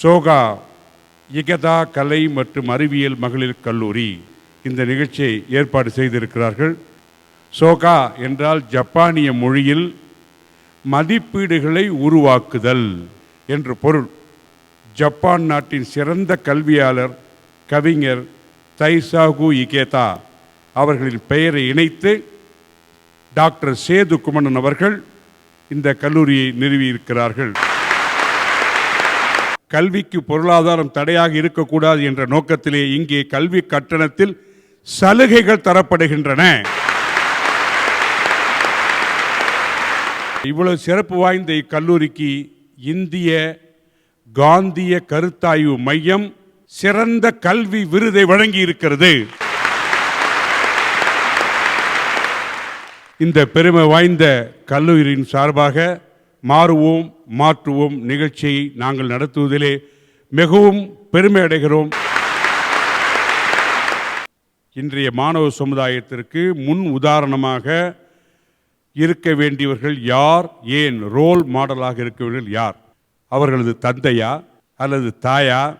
சோகா இகதா கலை மற்றும் அறிவியல் மகளிர் கல்லூரி இந்த நிகழ்ச்சியை ஏற்பாடு செய்திருக்கிறார்கள். சோகா என்றால் ஜப்பானிய மொழியில் மதிப்பீடுகளை உருவாக்குதல் என்று பொருள். ஜப்பான் நாட்டின் சிறந்த கல்வியாளர் கவிஞர் தைசாகு இகேதா அவர்களின் பெயரை இணைத்து டாக்டர் சேது குமணன் அவர்கள் இந்த கல்லூரியை நிறுவியிருக்கிறார்கள். கல்விக்கு பொருளாதாரம் தடையாக இருக்கக்கூடாது என்ற நோக்கத்திலே இங்கே கல்வி கட்டணத்தில் சலுகைகள் தரப்படுகின்றன. இவ்வளவு சிறப்பு வாய்ந்த இக்கல்லூரிக்கு இந்திய காந்திய கருத்தாய்வு மையம் சிறந்த கல்வி விருதை வழங்கி இருக்கிறது இந்த பெருமை வாய்ந்த கல்லூரியின் சார்பாக மாறுவோம் மாற்றுவோம் நிகழ்ச்சியை நாங்கள் நடத்துவதிலே மிகவும் பெருமை அடைகிறோம். இன்றைய மாணவ சமுதாயத்திற்கு முன் உதாரணமாக இருக்க வேண்டியவர்கள் யார்? ஏன் ரோல் மாடலாக இருக்கவர்கள் யார்? அவர்களது தந்தையா? அல்லது தாயா?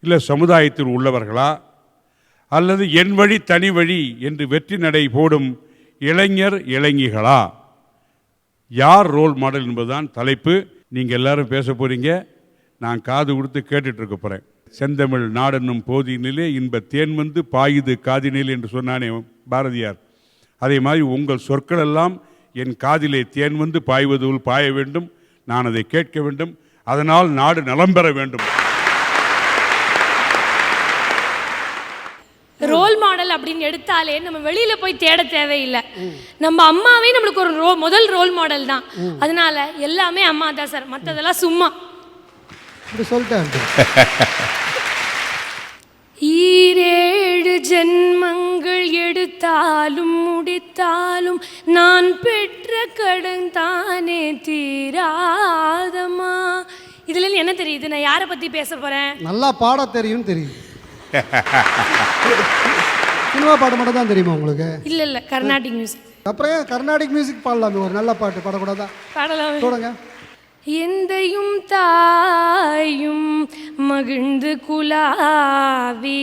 இல்லை சமுதாயத்தில் உள்ளவர்களா? அல்லது என் வழி தனி வழி என்று வெற்றி நடை போடும் இளைஞர் இளைஞிகளா? யார் ரோல் மாடல் என்பதுதான் தலைப்பு. நீங்கள் எல்லாரும் பேச போகிறீங்க நான் காது கொடுத்து கேட்டுட்ருக்க போகிறேன் செந்தமிழ் நாடென்னும் போதியினிலே இன்ப தேன் வந்து பாயுது காதினில் என்று சொன்னானே பாரதியார். அதே மாதிரி உங்கள் சொற்கள் எல்லாம் என் காதிலே தேன் வந்து பாய்வதுள் பாய வேண்டும். நான் அதை கேட்க வேண்டும். அதனால் நாடு நலம் பெற வேண்டும். ரோல் மாடல் அப்படின்னு எடுத்தாலே நம்ம வெளியில போய் தேட தேவையில்லை. நம்ம அம்மாவே நம்மளுக்கு ஒரு ரோ முதல் ரோல் மாடல் தான். அதனால எல்லாமே அம்மா தான் சார். மற்றதெல்லாம் சும்மா. சொல்லிட்டேன் ஈரேழு ஜென்மங்கள் எடுத்தாலும் முடித்தாலும் நான் பெற்ற கடன் தானே தீராதம்மா. இதுல என்ன தெரியுது? நான் யாரை பத்தி பேச போறேன்? நல்லா பாட தெரியும்னு தெரியும் சினிமா பாட்டு மட்டும் தான் தெரியுமா உங்களுக்கு? இல்ல இல்ல. கர்நாடிக் மியூசிக் அப்புறம் ஏன் கர்நாடிக் மியூசிக் பாடலாமே? ஒரு நல்ல பாட்டு பாடக்கூடாதா பாடலாம். சொல்லுங்க. எந்தையும் தாயும் மகிழ்ந்து குலாவி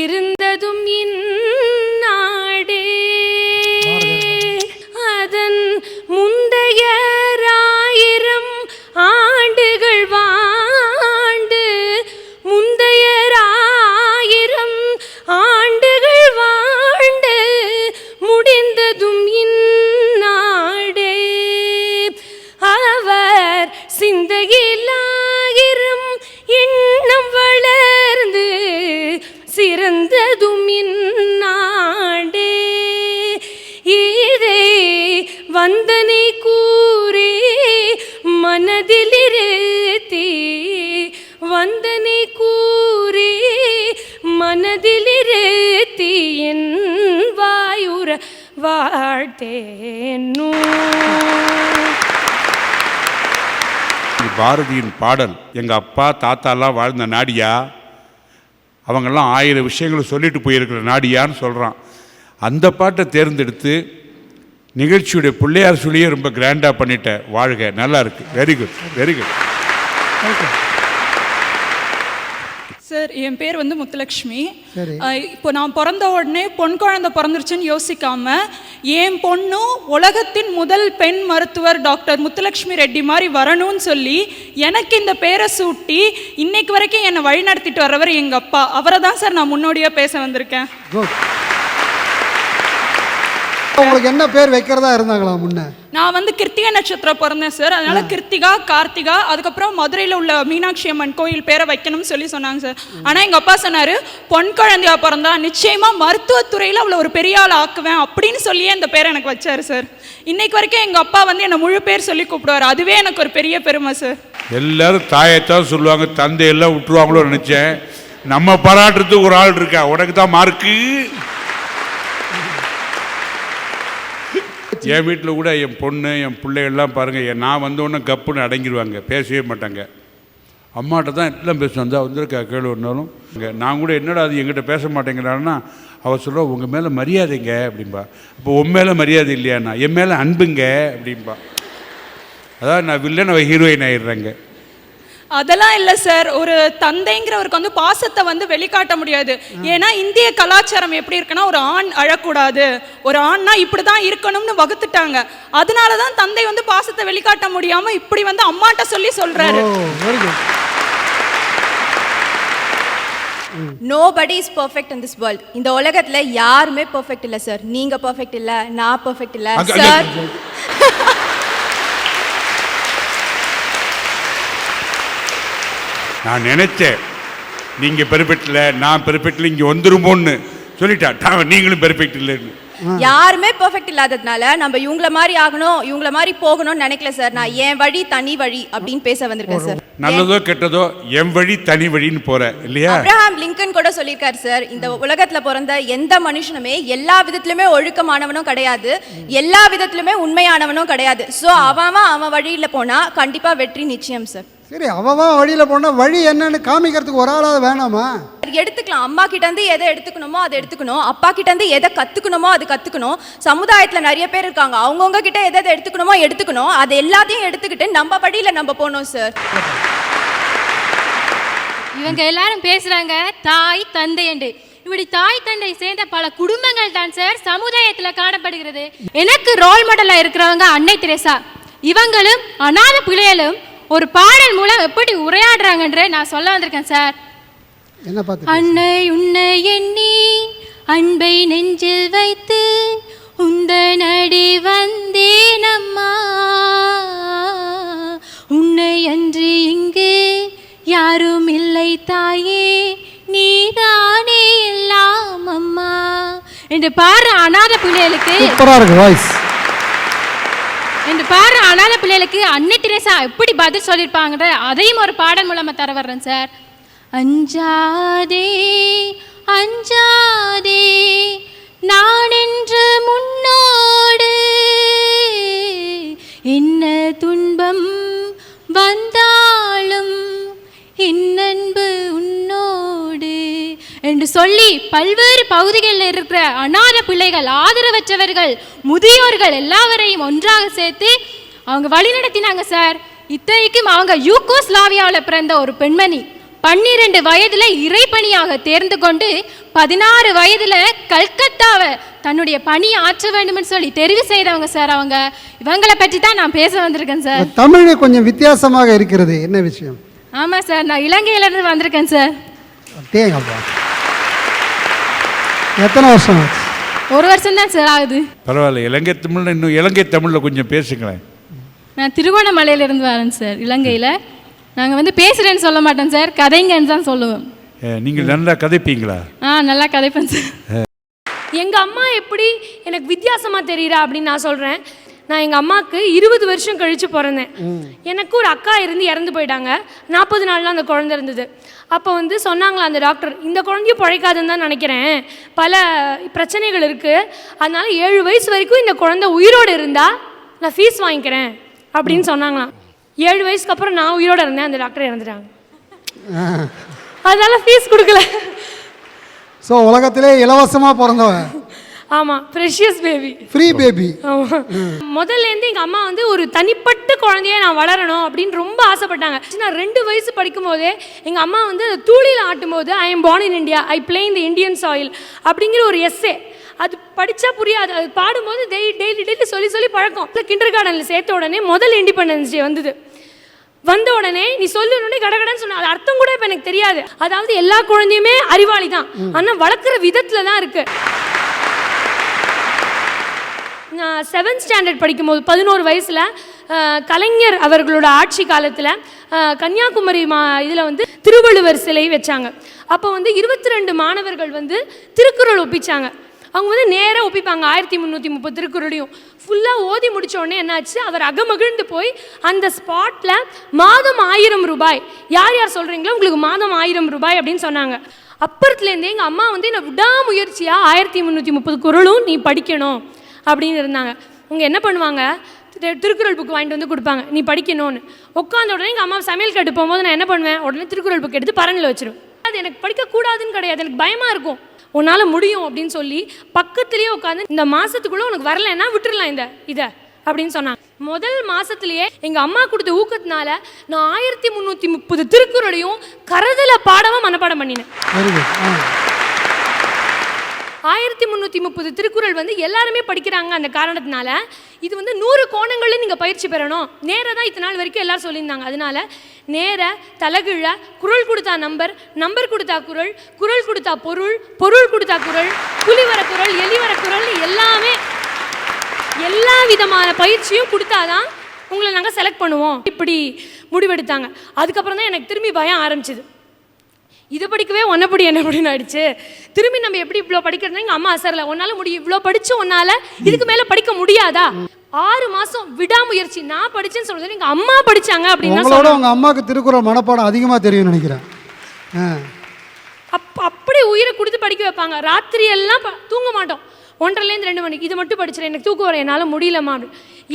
இருந்ததும் இந்நாடே. அதன் முந்தையராயிரம் வந்தனை கூறே மனதிலிருத்தி வந்தனை கூறே மனதிலிருத்தி என் வாயுர வாழ்த்தேனோ. பாரதியின் பாடல் எங்கள் அப்பா தாத்தாலாம் வாழ்ந்த நாடியா? அவங்கெல்லாம் ஆயிரம் விஷயங்களை சொல்லிட்டு போயிருக்கிற நாடியான்னு சொல்கிறான் அந்த பாட்டை தேர்ந்தெடுத்து நிகழ்ச்சியுடைய பிள்ளையார் சொல்லியே ரொம்ப கிராண்டாக பண்ணிட்ட வாழ்க. நல்லா இருக்கு. Very good very good sir என் பேர் வந்து முத்துலக்ஷ்மி. இப்போ நான் பிறந்த உடனே பொன் குழந்தை பிறந்துருச்சுன்னு யோசிக்காம என் பொண்ணும் உலகத்தின் முதல் பெண் மருத்துவர் டாக்டர் முத்துலக்ஷ்மி ரெட்டி மாதிரி வரணும்னு சொல்லி எனக்கு இந்த பேரை சூட்டி இன்னைக்கு வரைக்கும் என்னை வழி நடத்திட்டு வர்றவர் எங்க அப்பா. அவரை தான் சார் நான் முன்னோடியா பேச வந்திருக்கேன். உங்களுக்கு என்ன பேர் வைக்கிறதா இருந்தாங்களா முன்ன? நான் வந்து கிருத்திகை நட்சத்திரம் பிறந்தேன் சார். அதனால கிருத்திகா கார்த்திகா அதுக்கப்புறம் மதுரையில் உள்ள மீனாட்சி அம்மன் கோயில் பேரை வைக்கணும்னு சொல்லி சொன்னாங்க சார். ஆனால் எங்கள் அப்பா சொன்னார் பொன் குழந்தையா பிறந்தா நிச்சயமா மருத்துவத்துறையில் அவளை ஒரு பெரிய ஆள் ஆக்குவேன் அப்படின்னு சொல்லியே இந்த பேரை எனக்கு வச்சாரு சார். இன்னைக்கு வரைக்கும் எங்கள் அப்பா வந்து என்னை முழு பேர் சொல்லி கூப்பிடுவார். அதுவே எனக்கு ஒரு பெரிய பெருமை சார். எல்லாரும் தாயத்தான் சொல்லுவாங்க தந்தையெல்லாம் விட்டுருவாங்களோ நினச்சேன். நம்ம பாராட்டுறதுக்கு ஒரு ஆள் இருக்கா? உனக்கு தான் மார்க்கு என் வீட்டில் கூட என் பொண்ணு என் பிள்ளைகள்லாம் பாருங்கள் என் நான் வந்தோடனே கப்புன்னு அடங்கிடுவாங்க பேசவே மாட்டாங்க. அம்மாட்ட தான் எல்லாம் பேசுவேன் அந்த வந்திருக்கா கேள்வி இங்கே நான் கூட என்னடா அது எங்கிட்ட பேச மாட்டேங்கிறான்னா அவள் சொல்கிறா உங்கள் மேலே மரியாதைங்க அப்படின்பா அப்போ உன் மேலே மரியாதை இல்லையாண்ணா என் மேலே அன்புங்க அப்படின்பா அதாவது நான் வில்லன் அவள் ஹீரோயின் ஆயிடுறேங்க. அதெல்லாம் இல்லை சார் ஒரு தந்தைங்கிறவருக்கு வந்து பாசத்தை வந்து வெளிக்காட்ட முடியாது. ஏன்னா இந்திய கலாச்சாரம் எப்படி இருக்குன்னா ஒரு ஆண் அழக்கூடாது. ஒரு ஆண்னா இப்படி தான் இருக்கணும்னு வகுத்துட்டாங்க. அதனால தான் தந்தை வந்து பாசத்தை வெளிக்காட்ட முடியாம இப்படி வந்து அம்மாட்ட சொல்லி சொல்றாரு. Nobody is perfect in this world இந்த உலகத்துல யாருமே பர்ஃபெக்ட் இல்ல சார் நீங்க பர்ஃபெக்ட் இல்ல நான் பர்ஃபெக்ட் இல்ல சார் நான் நினைச்சேன் நீங்க பெர்ஃபெக்ட்ல நான் பெர்ஃபெக்ட்ல இங்க வந்துருமோன்னு சொல்லிட்டேன் டா, நீங்களும் பெர்ஃபெக்ட் இல்லைன்னு. யாருமே பர்ஃபெக்ட் இல்லாததுனால நம்ம இவங்கள மாதிரி ஆகணும் இவங்கள மாதிரி போகணும்னு நினைக்கல சார். நான் என் வழி தனி வழி அப்படின்னு பேச வந்திருக்கேன் சார். நல்லதோ கெட்டதோ என் வழி தனி வழின்னு போற இல்லையா? அப்ரஹாம் லிங்கன் கூட சொல்லியிருக்காரு சார் இந்த உலகத்துல பிறந்த எந்த மனுஷனுமே எல்லா விதத்திலுமே ஒழுக்கமானவனும் கிடையாது எல்லா விதத்திலுமே உண்மையானவனும் கிடையாது. ஸோ அவன் அவன் வழியில போனா கண்டிப்பா வெற்றி நிச்சயம் சார். சரி அவன் வழியில் போனால் வழி என்னன்னு காமிக்கிறதுக்கு ஒரு ஆளாவது வேணாமா? எடுத்துக்கலாம். அம்மா கிட்ட இருந்து எதை எடுத்துக்கணுமோ அதை எடுத்துக்கணும். அப்பா கிட்ட இருந்து எதை கத்துக்கணுமோ அது கத்துக்கணும். சமுதாயத்துல நிறைய பேர் இருக்காங்க. அவங்கவுங்க கிட்ட எதை எதை எடுத்துக்கணுமோ எடுத்துக்கணும். அது எல்லாத்தையும் எடுத்துக்கிட்டு நம்ம வழியில நம்ம போகணும் சார் இவங்க எல்லாரும் பேசுறாங்க தாய் தந்தை என்று. இப்படி தாய் தந்தை சேர்ந்த பல குடும்பங்கள் தான் சார் சமுதாயத்துல காணப்படுகிறது. எனக்கு ரோல் மாடலா இருக்கிறவங்க அன்னை தெரேசா. இவங்களும் அநாத பிள்ளைகளும் ஒரு பாடல் மூலம் எப்படி உரையாடுறாங்கன்ற நான் சொல்ல வந்திருக்கேன் சார். அன்னை உன்னை எண்ணி அன்பை நெஞ்சில் வைத்து உந்தனடி வந்தேன் அம்மா. உன்னை அன்று இங்கு யாரும் இல்லை தாயே நீதானே எல்லாம் அம்மா. என்று பாரு அநாத பிள்ளைகளுக்கு என்று பாரு அனாத பிள்ளைகளுக்கு அன்னை தெரேசா எப்படி பதில் சொல்லியிருப்பாங்கன்ற அதையும் ஒரு பாடல் மூலமாக தர வர்றேன் சார். அஞ்சாதே அஞ்சாதே பல்வேறு பகுதிகளில் இருக்கிற அநாத பிள்ளைகள் ஆதரவற்றவர்கள் முதியோர்கள் எல்லாவரையும் ஒன்றாக சேர்த்து அவங்க வழி நடத்தினாங்க சார். இத்தனைக்கும் அவங்க யூகோஸ்லாவியாவில் பிறந்த ஒரு பெண்மணி. பன்னிரண்டு வயதுல இறைப்பணியாக தேர்ந்து கொண்டு பதினாறு வயதுல கல்கத்தாவை தன்னுடைய பணி ஆற்ற வேண்டும்னு சொல்லி தெரிவு செய்தவங்க சார் அவங்க. இவங்களை பற்றி தான் நான் பேச வந்திருக்கேன் சார். தமிழ் கொஞ்சம் வித்தியாசமாக இருக்கிறது. என்ன விஷயம்? ஆமா சார் நான் இலங்கையில இருந்து வந்திருக்கேன் சார். தேங்கப்பா எத்தனை வருஷம் ஆச்சு? ஒரு வருஷம் தான் சார் ஆகுது. பரவாயில்ல இலங்கை தமிழ்ல இன்னும் இலங்கை தமிழ்ல கொஞ்சம் பேசுங்களேன். நான் திருகோணமலையில இருந்து வரேன் சார் இலங்கையில. நாங்க வந்து பேசுறேன்னு சொல்ல மாட்டோம் சார் கதைங்கன்னு தான் சொல்லுவோம். நீங்கள் நல்லா கதைப்பீங்களா? ஆ நல்லா கதைப்பேன் சார் எங்க அம்மா எப்படி எனக்கு வித்தியாசமா தெரியுறா அப்படின்னு நான் சொல்றேன். நான் எங்க அம்மாவுக்கு இருபது வருஷம் கழிச்சு பிறந்தேன். எனக்கு ஒரு அக்கா இருந்து இறந்து போயிட்டாங்க. நாற்பது நாள் தான் அந்த குழந்தை இருந்தது. அப்போ வந்து சொன்னாங்களா அந்த டாக்டர் இந்த குழந்தையும் பிழைக்காதுன்னு தான் நினைக்கிறேன். பல பிரச்சனைகள் இருக்கு. அதனால ஏழு வயசு வரைக்கும் இந்த குழந்தை உயிரோடு இருந்தா நான் ஃபீஸ் வாங்கிக்கிறேன். அப்படின்னு சொன்னாங்களாம் ஏழு வயசுக்கு அப்புறம் நான் உயிரோட இருந்தேன். அந்த டாக்டர் இறந்துட்டாங்க. அதனால ஃபீஸ் கொடுக்கல. ஸோ உலகத்திலே இலவசமாக பிறந்தவன். ஆமாம் ப்ரெஷியஸ் பேபி ஃப்ரீ பேபி ஆமா. முதல்ல இருந்து எங்க அம்மா வந்து ஒரு தனிப்பட்ட குழந்தைய நான் வளரணும் அப்படின்னு ரொம்ப ஆசைப்பட்டாங்க. நான் ரெண்டு வயசு படிக்கும் போதே எங்க அம்மா வந்து தூளியில் ஆட்டும் போது I am born in India I play இந்த இந்தியன் சாயில் அப்படிங்கிற ஒரு எஸ்ஸே அது படிச்சா புரியாது. அது பாடும்போது டெய்லி டெய்லி டெய்லி சொல்லி சொல்லி பழக்கம். கிண்டர் கார்டனில் சேர்த்த உடனே முதல் இண்டிபெண்டன்ஸ் டே வந்தது. வந்த உடனே நீ சொல்லணும்னே கடகடன்னு சொன்ன. அது அர்த்தம் கூட இப்போ எனக்கு தெரியாது. அதாவது எல்லா குழந்தையுமே அறிவாளி தான். ஆனால் வளர்க்குற விதத்தில் தான் இருக்கு. நான் செவன்த் ஸ்டாண்டர்ட் படிக்கும்போது பதினோரு வயசில் கலைஞர் அவர்களோட ஆட்சி காலத்தில் கன்னியாகுமரி மா இதில் வந்து திருவள்ளுவர் சிலை வச்சாங்க. அப்போ வந்து இருபத்தி ரெண்டு மாணவர்கள் வந்து திருக்குறள் ஒப்பிச்சாங்க. அவங்க வந்து நேராக ஒப்பிப்பாங்க ஆயிரத்தி முந்நூற்றி முப்பது திருக்குறளையும். ஃபுல்லாக ஓதி முடித்தோடனே என்னாச்சு அவர் அகமகிழ்ந்து போய் அந்த ஸ்பாட்டில் மாதம் ஆயிரம் ரூபாய். யார் யார் சொல்கிறீங்களோ உங்களுக்கு மாதம் ஆயிரம் ரூபாய் அப்படின்னு சொன்னாங்க. அப்புறத்துலேருந்தே எங்கள் அம்மா வந்து என்னை விடாமுயற்சியாக ஆயிரத்தி முந்நூற்றி முப்பது குறளும் நீ படிக்கணும். அப்படின்னு இருந்தாங்க. அவங்க என்ன பண்ணுவாங்க? திருக்குறள் புக் வாங்கிட்டு வந்து கொடுப்பாங்க. நீ படிக்கணும்னு. உட்காந்த உடனே எங்கள் அம்மா சமையல் கட்டு போகும்போது நான் என்ன பண்ணுவேன்? உடனே திருக்குறள் புக் எடுத்து பரனில் வச்சிருவேன். அது எனக்கு படிக்கக்கூடாதுன்னு கிடையாது. எனக்கு பயமாக இருக்கும். உன்னால் முடியும் அப்படின்னு சொல்லி பக்கத்துலேயே உட்காந்து இந்த மாதத்துக்குள்ளே உனக்கு வரலைன்னா விட்டுடலாம் இந்த இதை அப்படின்னு சொன்னாங்க. முதல் மாசத்திலேயே எங்க அம்மா கொடுத்த ஊக்கத்தினால நான் ஆயிரத்தி முந்நூற்றி முப்பது திருக்குறளையும் கரதல பாடமா மனப்பாடம் பண்ணினேன். ஆயிரத்தி முந்நூற்றி முப்பது திருக்குறள் வந்து எல்லாருமே படிக்கிறாங்க அந்த காரணத்தினால. இது வந்து நூறு கோணங்களில் நீங்கள் பயிற்சி பெறணும். நேராக தான் இத்தனை நாள் வரைக்கும் எல்லாரும் சொல்லியிருந்தாங்க. அதனால நேர தலகிழ குரல் கொடுத்தா நம்பர் நம்பர் கொடுத்தா குரல் குரல் கொடுத்தா பொருள் பொருள் கொடுத்தா குரல் புலி வர குரல் எலி வர குரல் எல்லாமே எல்லா விதமான பயிற்சியும் கொடுத்தாதான் உங்களை நாங்கள் செலக்ட் பண்ணுவோம். இப்படி முடிவெடுத்தாங்க. அதுக்கப்புறம் தான் எனக்கு திரும்பி பயம் ஆரம்பிச்சிது. இது படிக்கவே ஒன்னப்படி என்னப்படின்னு ஆயிடுச்சு. திரும்பி நம்ம எப்படி இவ்வளோ படிக்கிறதுனா எங்கள் அம்மா அசரல உன்னால முடியும் இவ்வளோ படிச்சு உன்னால இதுக்கு மேலே படிக்க முடியாதா? ஆறு மாசம் விடாமுயற்சி. நான் படிச்சேன்னு சொல்றது எங்க அம்மா படிச்சாங்க அப்படின்னு உங்களோட சொன்னாங்க. உங்கள் அம்மாவுக்கு திருக்குறள் மனப்பாடம் அதிகமாக தெரியும்னு நினைக்கிறேன். அப் அப்படி உயிரை கொடுத்து படிக்க வைப்பாங்க. ராத்திரி எல்லாம் தூங்க மாட்டோம். ஒன்றரைலேருந்து ரெண்டு மணிக்கு இது மட்டும் படிச்சிடறேன் எனக்கு தூக்கம் வரும் என்னால் முடியலம்மா.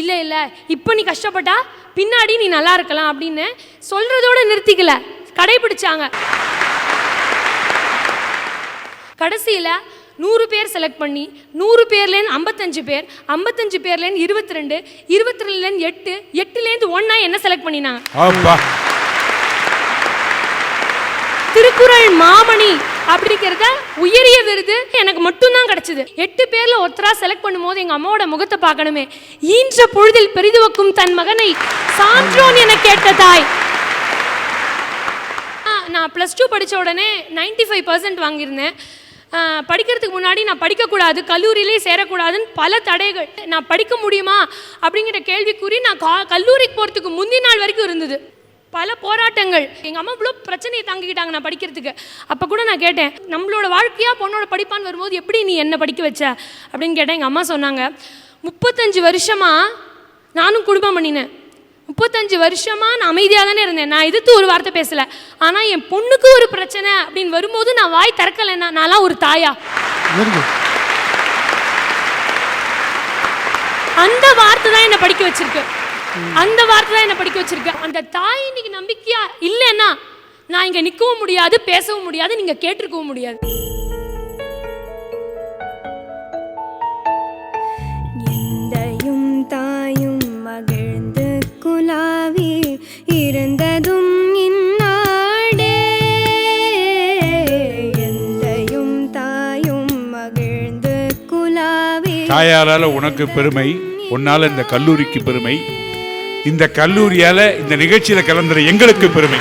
இல்லை இல்லை இப்போ நீ கஷ்டப்பட்டா பின்னாடி நீ நல்லா இருக்கலாம் அப்படின்னு சொல்றதோட நிறுத்திக்கல. கடைபிடிச்சாங்க. கடைசியில் நூறு பேர் செலக்ட் பண்ணி நூறு பேர்லேருந்து ஐம்பத்தஞ்சு பேர் ஐம்பத்தஞ்சு பேர்லேருந்து இருபத்தி ரெண்டு இருபத்தி ரெண்டுலேருந்து எட்டு எட்டுலேருந்து ஒன்றா என்ன செலக்ட் பண்ணினாங்க? திருக்குறள் மாமணி அப்படிங்கிறத உயரிய விருது எனக்கு மட்டும்தான் கிடைச்சது. எட்டு பேர்ல ஒருத்தரா செலக்ட் பண்ணும்போது எங்க அம்மாவோட முகத்தை பார்க்கணுமே. ஈன்ற பொழுதில் பெரிதுவக்கும் தன் மகனை சான்றோன் என கேட்ட தாய். நான் ப்ளஸ் டூ படித்த உடனே 95% ஃபைவ் பர்சன்ட் வாங்கியிருந்தேன். படிக்கிறதுக்கு முன்னாடி நான் படிக்கக்கூடாது கல்லூரியிலே சேரக்கூடாதுன்னு பல தடைகள். நான் படிக்க முடியுமா அப்படிங்கிற கேள்விக்குறி நான் கா கல்லூரிக்கு போகிறதுக்கு முந்தின நாள் வரைக்கும் இருந்தது. பல போராட்டங்கள். எங்கள் அம்மா இவ்வளோ பிரச்சனையை தாங்கிக்கிட்டாங்க நான் படிக்கிறதுக்கு. அப்போ கூட நான் கேட்டேன் நம்மளோட வாழ்க்கையாக பொண்ணோட படிப்பான்னு வரும்போது எப்படி நீ என்ன படிக்க வச்ச? அப்படின்னு கேட்டேன். எங்கள் அம்மா சொன்னாங்க முப்பத்தஞ்சு வருஷமாக நானும் குடும்பம் பண்ணினேன். முப்பத்தஞ்சு வருஷமா நான் அமைதியாக தானே இருந்தேன். நான் எதிர்த்து ஒரு வார்த்தை பேசல. ஆனால் என் பொண்ணுக்கு ஒரு பிரச்சனை அப்படின்னு வரும்போது நான் வாய் திறக்கலைன்னா நான்லாம் ஒரு தாயா? அந்த வார்த்தை தான் என்னை படிக்க வச்சிருக்கு. அந்த வார்த்தை தான் என்னை படிக்க வச்சிருக்கு. அந்த தாய் இன்னைக்கு நம்பிக்கையா இல்லைன்னா நான் இங்க நிற்கவும் முடியாது பேசவும் முடியாது நீங்க கேட்டிருக்கவும் முடியாது. தாயாரால உனக்கு பெருமை உன்னால இந்த கல்லூரிக்கு பெருமை. இந்த கல்லூரியால இந்த நிகழ்ச்சியில் கலந்துற எங்களுக்கு பெருமை.